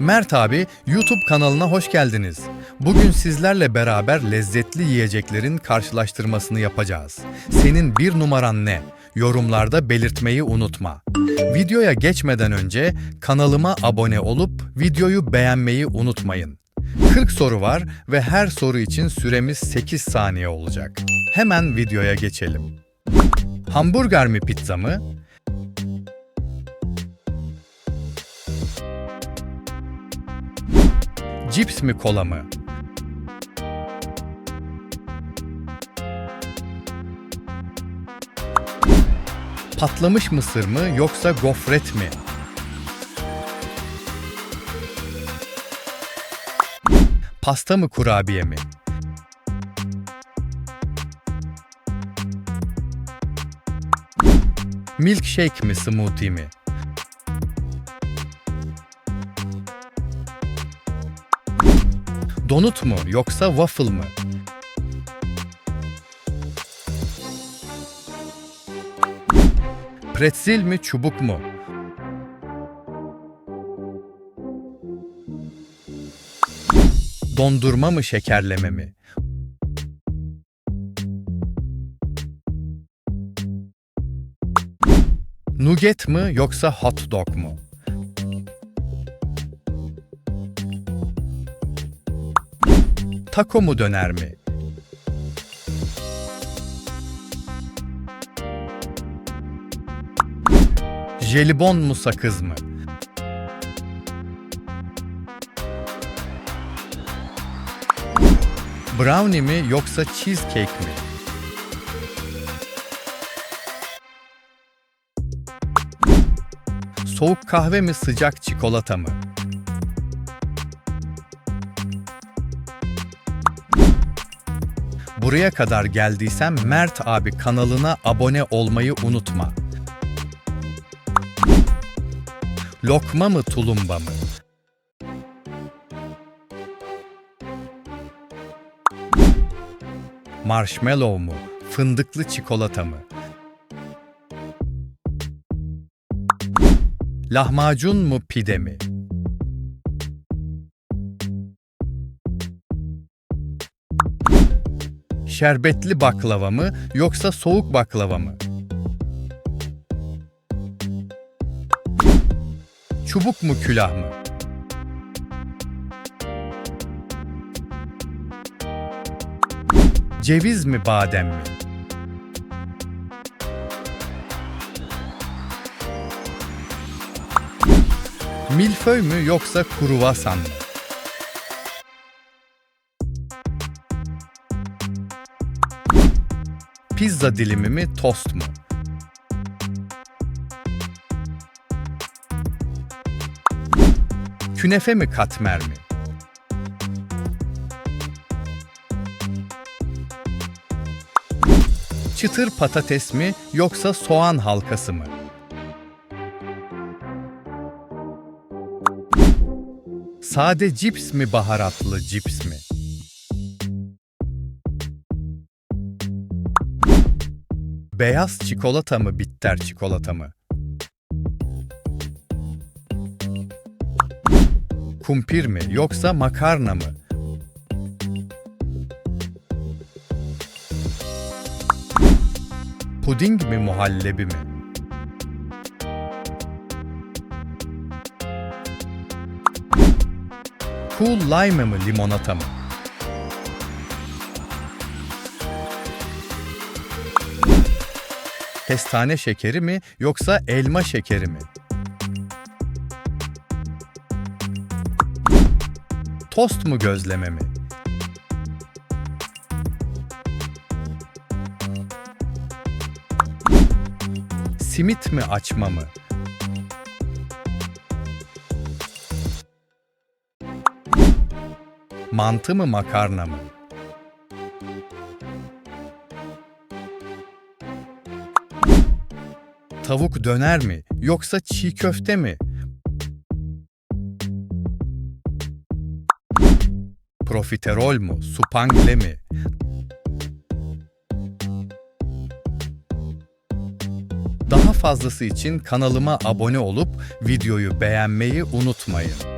Mert abi YouTube kanalına hoş geldiniz. Bugün sizlerle beraber lezzetli yiyeceklerin karşılaştırmasını yapacağız. Senin bir numaran ne? Yorumlarda belirtmeyi unutma. Videoya geçmeden önce kanalıma abone olup videoyu beğenmeyi unutmayın. 40 soru var ve her soru için süremiz 8 saniye olacak. Hemen videoya geçelim. Hamburger mi pizza mı? Cips mi kola mı? Patlamış mısır mı yoksa gofret mi? Pasta mı kurabiye mi? Milkshake mi smoothie mi? Donut mu yoksa waffle mı? Pretzel mi çubuk mu? Dondurma mı şekerleme mi? Nugget mi yoksa hot dog mu? Taco mu döner mi? Jelibon mu sakız mı? Brownie mi yoksa cheesecake mi? Soğuk kahve mi sıcak çikolata mı? Buraya kadar geldiysen Mert abi kanalına abone olmayı unutma. Lokma mı tulumba mı? Marshmallow mu? Fındıklı çikolata mı? Lahmacun mu pide mi? Şerbetli baklava mı yoksa soğuk baklava mı? Çubuk mu külah mı? Ceviz mi badem mi? Milföy mü yoksa kruvasan mı? Pizza dilimi mi tost mu? Künefe mi katmer mi? Çıtır patates mi yoksa soğan halkası mı? Sade cips mi baharatlı cips mi? Beyaz çikolata mı bitter çikolata mı? Kumpir mi yoksa makarna mı? Puding mi muhallebi mi? Cool lime mı limonata mı? Kestane şekeri mi yoksa elma şekeri mi? Tost mu gözleme mi? Simit mi açma mı? Mantı mı makarna mı? Tavuk döner mi yoksa çiğ köfte mi? Profiterol mu, supangle mi? Daha fazlası için kanalıma abone olup videoyu beğenmeyi unutmayın.